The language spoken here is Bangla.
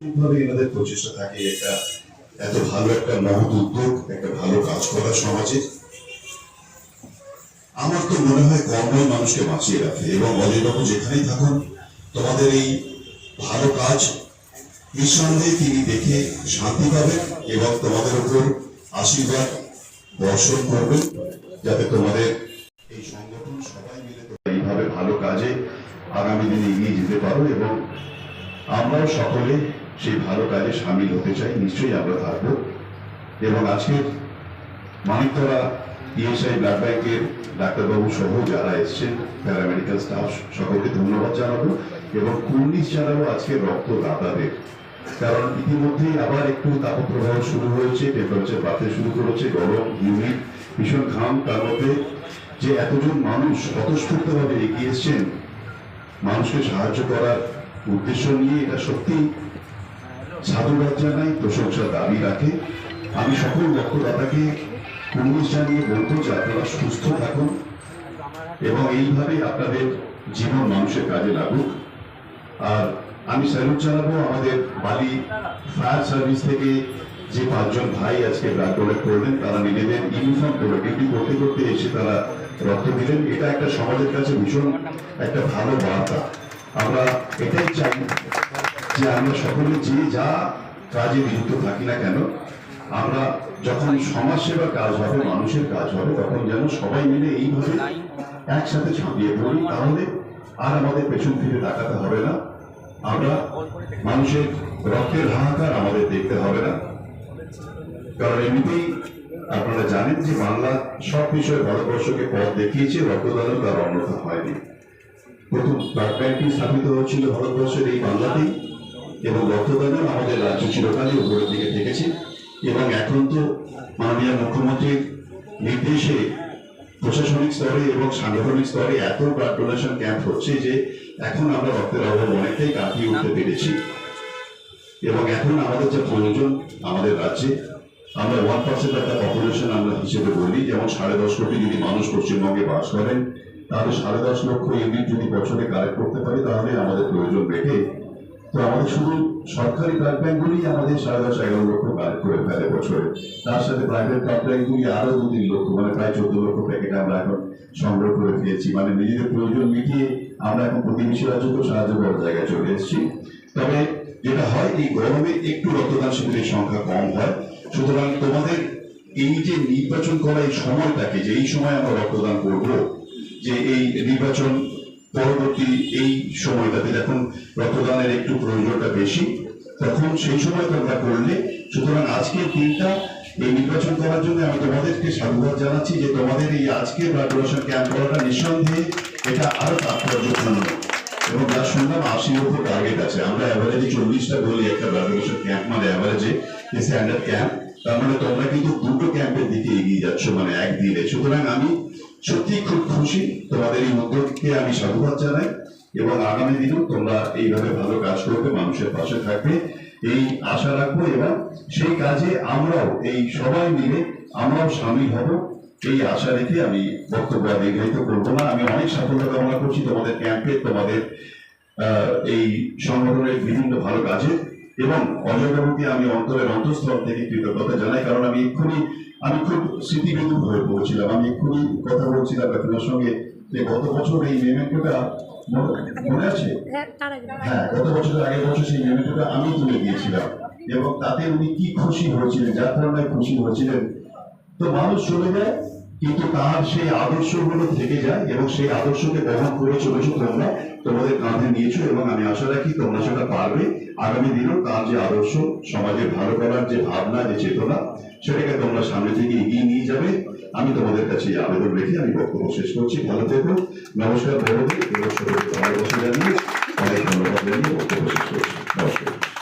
ভাবে এনাদের প্রচেষ্টা থাকে, একটা এত ভালো একটা মহৎ উদ্যোগ, একটা ভালো কাজ করা সমাজে। আমার তো মনে হয় কর্মই মানুষকে বাঁচিয়ে রাখে এবং অজয়বাবু যেখানেই থাকুন, তোমাদের এই ভালো কাজ নিঃসন্দেহে তিনি দেখে শান্তি পাবেন এবং তোমাদের উপর আশীর্বাদ বর্ষণ করবেন, যাতে তোমাদের এই সংগঠন সবাই মিলে এইভাবে ভালো কাজে আগামী দিনে এগিয়ে যেতে পারো এবং আমরাও সকলে সেই ভালো কাজে সামিল হতে চাই, নিশ্চয়ই আমরা থাকব। এবং আজকের মানিকতলা ইএসআই ব্লাড ব্যাংকের ডাক্তারবাবু সহ যারা এসছেন প্যারামেডিক্যাল স্টাফ সকলকে ধন্যবাদ জানাব এবং কুর্নিশ জানাব আজকে রক্তদাতাদের। কারণ ইতিমধ্যেই আবার একটু তাপপ্রবাহ শুরু হয়েছে টেম্পারেচার বাড়তে শুরু করেছে, গরম হিউমিড ভীষণ ঘাম, তার মধ্যে যে এতজন মানুষ স্বতঃস্ফূর্তভাবে এগিয়ে এসছেন, মানুষকে সাহায্য করার উদ্দেশ্য নিয়ে এটা সত্যি সাধুবাদ জানাই প্রশংসা দাবি রাখে। আমি সকল রক্তদাতাকে কুর্নিশ জানিয়ে বলব যে আপনারা সুস্থ থাকুন এবং এইভাবে আপনাদের জীবন মানুষের কাজে লাগুক। আর আমি স্যালুট জানাব, আমাদের বালি ফায়ার সার্ভিস থেকে যে পাঁচজন ভাই আজকে ব্লাড ডোনেট করলেন, তারা নিজেদের ইউনিফর্ম করে ডিউটি করতে করতে এসে তারা রক্ত দিলেন। এটা একটা সমাজের কাছে ভীষণ একটা ভালো বার্তা। আমরা এটাই চাই যে আমরা সকলে যে যা কাজে নিযুক্ত থাকি না কেন, আমরা যখন সমাজ সেবার কাজ হবে, মানুষের কাজ হবে, তখন যেন সবাই মিলে এইভাবে একসাথে ঝাঁপিয়ে পড়ি। তাহলে আর আমাদের পেছন ফিরে তাকাতে হবে না। আমরা মানুষের রক্তের হাহাকার আমাদের দেখতে হবে না। কারণ এমনিতেই আপনারা জানেন যে বাংলা সব বিষয়ে ভারতবর্ষকে পথ দেখিয়েছে, রক্তদানও তার অন্যথা হয়নি। প্রথম ব্লাড ব্যাংকটি স্থাপিত হয়েছিল ভারতবর্ষের এই বাংলাতেই। এবং রক্তদানও আমাদের রাজ্য চিরকালই উপরের দিকে থেকেছে। এবং এখন তো মাননীয় মুখ্যমন্ত্রীর নির্দেশে প্রশাসনিক স্তরে এবং সাংগঠনিক স্তরে এত ব্লাড ডোনেশন ক্যাম্প হচ্ছে যে এখন আমরা রক্তের অভাব অনেকটাই কাটিয়ে উঠতে পেরেছি। এবং এখন আমাদের যে প্রয়োজন আমাদের রাজ্যে, আমরা ওয়ান পার্সেন্ট একটা পপুলেশন আমরা হিসেবে বলি, যেমন সাড়ে দশ কোটি যদি মানুষ পশ্চিমবঙ্গে বাস করেন, তাহলে সাড়ে দশ লক্ষ ইউনিট যদি বছরে কালেক্ট করতে পারি, তাহলে আমাদের প্রয়োজন বেড়ে তো আমাদের শুধু সরকারি ব্লাড ব্যাংকগুলি আমাদের সাড়ে দশ এগারো লক্ষ কালেক্ট করে ফেলে বছরে। তার সাথে প্রাইভেট ব্লাড ব্যাংকগুলি আরও দু তিন লক্ষ মানে প্রায় চোদ্দ লক্ষ প্যাকেট আমরা এখন সংগ্রহ করে ফেলেছি। মানে নিজেদের প্রয়োজন মিটিয়ে আমরা এখন প্রতিবেশী রাজ্যকেও সাহায্য করার জায়গায় চলে এসেছি। তবে যেটা হয়, এই গরমে একটু রক্তদান শিবিরের সংখ্যা কম হয়। সুতরাং তোমাদের এই যে নির্বাচন করা এই সময়টাকে, যে এই সময় আমরা রক্তদান করব, যে এই নির্বাচন পরবর্তী এই সময়টাতে যখন রক্তদানের একটু প্রয়োজনটা বেশি, তখন সেই সময় তোমরা করলে, সুতরাং আজকের দিনটা এই নির্বাচন করার জন্য আমি তোমাদেরকে সাধুবাদ জানাচ্ছি যে তোমাদের এই আজকে ব্লাড ডোনেশন ক্যাম্প করাটা নিঃসন্দেহে এটা আরও তাৎপর্যপূর্ণ। এবং যা শুনলাম আশি উপর টার্গেট আছে। আমরা অ্যাভারেজে চল্লিশটা বলি একটা ব্লাড ডোনেশন ক্যাম্প মানে অ্যাভারেজে স্ট্যান্ডার্ড ক্যাম্প তার মানে তোমরা কিন্তু দুটো ক্যাম্পের দিকে এগিয়ে যাচ্ছ মানে একদিনে। সুতরাং আমি সত্যি খুব খুশি তোমাদের এই উদ্যোগকে আমি সাধুবাদ জানাই এবং আগামী দিনেও তোমরা এইভাবে ভালো কাজ করবে, মানুষের পাশে থাকবে। এই আশা রাখব এবং সেই কাজে আমরাও, এই সবাই মিলে আমরাও সামিল হব। এই আশা রেখে আমি বক্তব্য দীর্ঘায়িত করব না। আমি অনেক সাফল্য কামনা করছি তোমাদের ক্যাম্পে, তোমাদের এই সংগঠনের বিভিন্ন ভালো কাজে। এবং অজয়বাবুকে আমি অন্তরের অন্তঃস্থল থেকে কৃতজ্ঞতা জানাই, কারণ আমি এক্ষুনি আমি খুব স্মৃতিবিন্দু হয়ে পড়ছিলাম। আমি এক্ষুনি কথা বলছিলাম আপনার সঙ্গে যে গত বছর এই মেমেন্টোটা মনে আছে? হ্যাঁ হ্যাঁ গত বছরের আগের বছর সেই মেমেন্টোটা আমি তুলে দিয়েছিলাম। এবং তাতে উনি কি খুশি হয়েছিলেন যার কারণে খুশি হয়েছিলেন তো মানুষ চলে যায় কিন্তু তার সেই আদর্শগুলো থেকে যায় এবং সেই আদর্শকে বহন করে চলেছো তোমরা, তোমাদের কাঁধে নিয়েছো এবং আমি আশা রাখি তোমরা সেটা পারবে। আগামী দিনেও তার যে আদর্শ, সমাজে ভালো করার যে ভাবনা, যে চেতনা, সেটাকে তোমরা সামনে থেকে এগিয়ে নিয়ে যাবে। আমি তোমাদের কাছে আবেদন রেখে আমি বক্তব্য শেষ করছি। ভালো থেকো। নমস্কার বড়দের। এবং অনেক ধন্যবাদ জানিয়ে বক্তব্য শেষ করছি। নমস্কার।